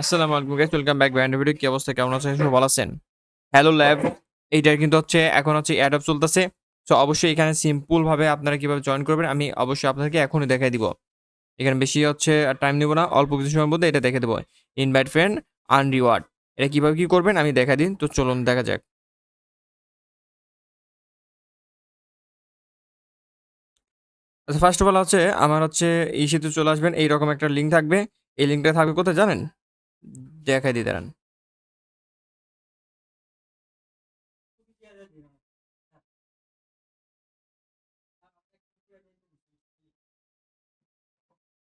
আসসালামু আলাইকুম guys welcome back ব্যান্ড ভিডিও কি অবস্থা? কেমন আছেন? সবাই ভালো আছেন। হ্যালো ল্যাব এইটার কিন্তু হচ্ছে, এখন হচ্ছে অ্যাডপ চলতেছে। সো অবশ্যই এখানে সিম্পল ভাবে আপনারা কীভাবে জয়েন করবেন, আমি অবশ্যই আপনাদেরকে এখনই দেখাই দিব। এখানে বেশি হচ্ছে টাইম নিব না, অল্প কিছু সময়ের মধ্যে এটা দেখে দেবো। ইনভাইট ফ্রেন্ড আন রিওয়ার্ড এটা কীভাবে কি করবেন, আমি দেখা দিন। তো চলুন, দেখা যাক। আচ্ছা ফার্স্ট অফ অল হচ্ছে, আমার হচ্ছে এই সেতু চলে আসবেন। এইরকম একটা লিঙ্ক থাকবে। এই লিঙ্কটা থাকবে কোথায় জানেন? দেখাই দিই দাঁড়ান।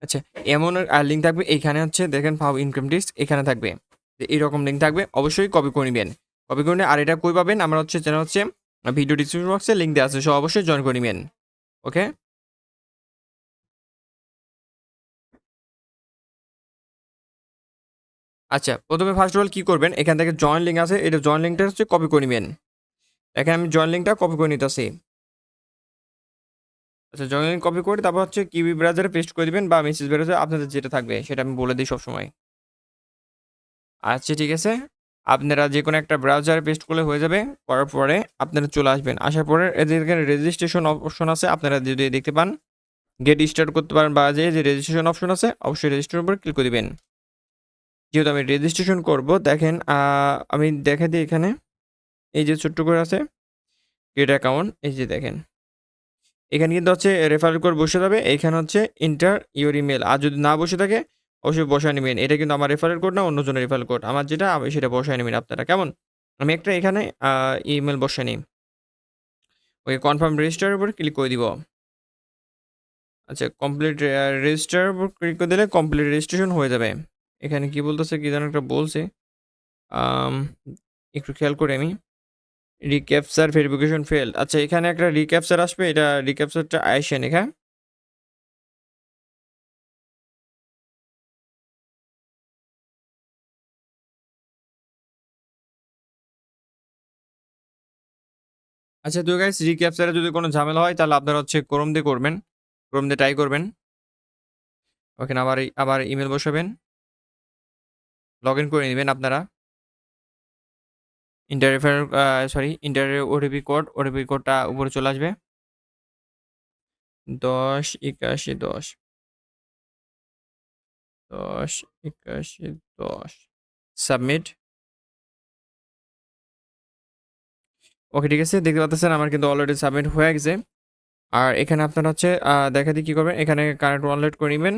আচ্ছা এমন লিঙ্ক থাকবে এইখানে হচ্ছে দেখেন ফাও ইনকাম টিক্স এখানে থাকবে। এইরকম লিঙ্ক থাকবে, অবশ্যই কপি করে নেবেন। কপি করে আর এটা কই পাবেন? আমরা হচ্ছে যেন হচ্ছে ভিডিও ডিসক্রিপশন বক্সে লিঙ্ক দেওয়া আছে সো অবশ্যই জয়েন করে নেবেন। ওকে আচ্ছা প্রথমে ফার্স্ট অফ অল কী করবেন? এখান থেকে জয়েন লিঙ্ক আছে। এটা জয়েন লিঙ্কটা হচ্ছে কপি করে নেবেন। এখানে আমি জয়েন লিঙ্কটা কপি করে নিতেছি। আচ্ছা জয়েন লিঙ্ক কপি করে তারপর হচ্ছে কিউবি ব্রাউজারে পেস্ট করে দিবেন বা মেসেজ ব্রাউজারে আপনাদের যেটা থাকবে, সেটা আমি বলে দিই সবসময়। আচ্ছা ঠিক আছে। আপনারা যে কোনো একটা ব্রাউজারে পেস্ট করলে হয়ে যাবে। করার পরে আপনারা চলে আসবেন। আসার পরে এখানে রেজিস্ট্রেশন অপশন আছে, আপনারা যদি দেখতে পান গেট স্টার্ট করতে পারেন বা যে রেজিস্ট্রেশন অপশন আছে, অবশ্যই রেজিস্ট্রেশন উপরে ক্লিক করে দিবেন। যেহেতু আমি রেজিস্ট্রেশন করব, দেখেন আমি দেখা দিই এখানে। এই যে ছোট্ট করে আছে গেট অ্যাকাউন্ট এই যে দেখেন। এখানে কিন্তু হচ্ছে রেফারেল কোড বসে যাবে, এখানে হচ্ছে ইন্টার ইউর ইমেল আর যদি না বসে থাকে, অবশ্যই বসায় নেবেন। এটা কিন্তু আমার রেফারেল কোড না, অন্যজনের রেফারেল কোড আমার যেটা, আমি সেটা বসায় নেবেন আপনারা। কেমন? আমি একটা এখানে ইমেল বসাই নিই। ওকে কনফার্ম রেজিস্টারের উপর ক্লিক করে দিব। আচ্ছা কমপ্লিট রেজিস্টারের উপর ক্লিক করে দিলে কমপ্লিট রেজিস্ট্রেশন হয়ে যাবে। এখানে কি বলতেছে, কি যেন একটা বলছে। একটু খেয়াল করে আমি রিক্যাপচার ভেরিফিকেশন ফেল আচ্ছা এখানে একটা রিক্যাপচার আসবে, এটা রিক্যাপচারটা আইসেন এখানে আচ্ছা তো গাইস রিক্যাপচারে যদি কোনো ঝামেলা হয়, তাহলে আপনারা হচ্ছে ক্রোম দিয়ে করবেন। ক্রোম দিয়ে ট্রাই করবেন। ওখানে আবার আবার ইমেল বসাবেন। লগ ইন করে নেবেন আপনারা। ইন্টারফেয়ার সরি ইন্টারের ওটিপি কোড ওটিপি কোডটা উপরে চলে আসবে। দশ, একাশি, দশ। দশ, একাশি, দশ। সাবমিট ওকে ঠিক আছে, দেখতে পাচ্ছেন আমার কিন্তু অলরেডি সাবমিট হয়ে গেছে। আর এখানে আপনারা হচ্ছে দেখা দিয়ে কী করবেন? এখানে কারেন্ট ওয়ালেট করে নেবেন।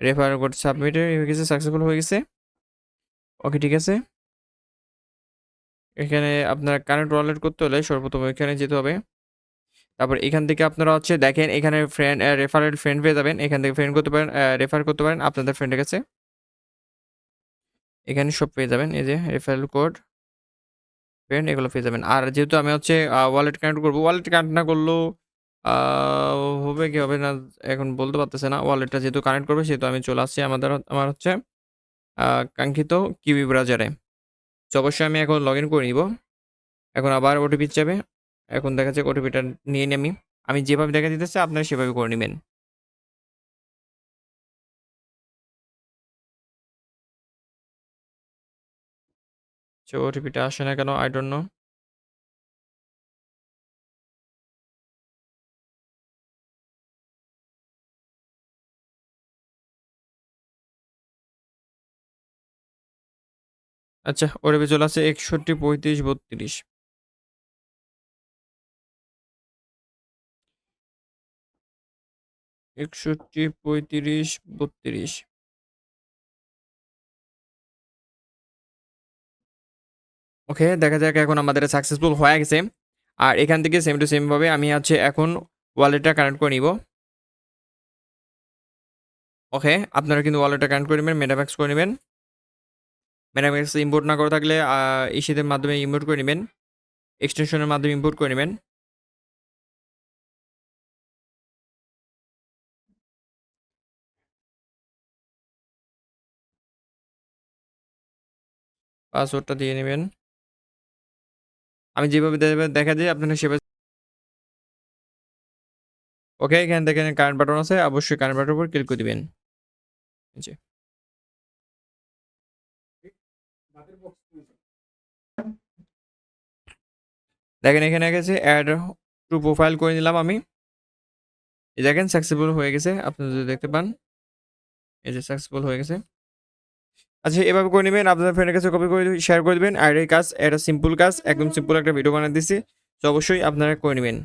রেফার কোড সাবমিট হয়ে গেছে সাকসেসফুল হয়ে গেছে। ওকে, ঠিক আছে। এখানে আপনার কারেন্ট ওয়ালেট করতে হলে সর্বপ্রথম এখানে যেতে হবে। তারপর এখান থেকে আপনারা হচ্ছে দেখেন, এখানে ফ্রেন্ড রেফারেল ফ্রেন্ড পেয়ে যাবেন। এখান থেকে ফ্রেন্ড করতে পারেন রেফার করতে পারেন আপনাদের ফ্রেন্ডের কাছে। এখানে সব পেয়ে যাবেন, এই যে রেফারেল কোড ফ্রেন্ড এগুলো পেয়ে যাবেন। আর যেহেতু আমি হচ্ছে ওয়ালেট কানেক্ট করব ওয়ালেট কানেক্ট না করলেও হবে কি হবে না, এখন বলতে পারতেছে না। ওয়ালেটটা যেহেতু কানেক্ট করবে, সেহেতু আমি চলে আসছি আমাদের, আমার হচ্ছে কাঙ্ক্ষিত কিউবি ব্রাউজারে। তো অবশ্যই আমি এখন লগ ইন করে নিব। এখন আবার ওটিপি যাবে। এখন দেখা যাচ্ছে ওটিপিটা নিয়ে নিই আমি। আমি যেভাবে দেখা দিতেছে, আপনারা সেভাবে করে নেবেন। ওটিপিটা আসে না কেন? আই ডোন্ট নো আচ্ছা ওটিপি চলে আসছে একষট্টি, পঁয়ত্রিশ, বত্রিশ। একষট্টি, পঁয়ত্রিশ, বত্রিশ। ওকে, দেখা যাক এখন আমাদের সাকসেসফুল হয়ে গেছে। আর এখান থেকে সেম টু সেম ভাবে আমি হচ্ছে এখন ওয়ালেটটা কানেক্ট করে নিব। ওকে, আপনারা কিন্তু ওয়ালেটটা কানেক্ট করে নেবেন মেটাম্যাক্স করে নেবেন। মেটাম্যাক্স ইম্পোর্ট না করে থাকলে ইসিদের মাধ্যমে ইম্পোর্ট করে নেবেন। এক্সটেনশনের মাধ্যমে ইম্পোর্ট করে নেবেন। পাসওয়ার্ডটা দিয়ে নেবেন। আমি যেভাবে দেখা যায়, আপনারা সেভাবে ওকে এখানে দেখেন কারেন্ট বাটন আছে, অবশ্যই কারেন্ট বাটনের উপর ক্লিক করে দিবেন। দেখেন, এখানে গেছে অ্যাড টু প্রোফাইল করে নিলাম আমি। এই দেখেন সাকসেসফুল হয়ে গেছে। আপনারা যদি দেখতে পান, এই যে সাকসেসফুল হয়ে গেছে। আচ্ছা এভাবে করে নেবেন। আপনাদের ফ্রেন্ডের কাছে কপি করে শেয়ার করে দেবেন। আর এই কাজ, এটা সিম্পল কাজ, একদম সিম্পল একটা ভিডিও বানিয়ে দিচ্ছি তো অবশ্যই আপনারা করে নেবেন।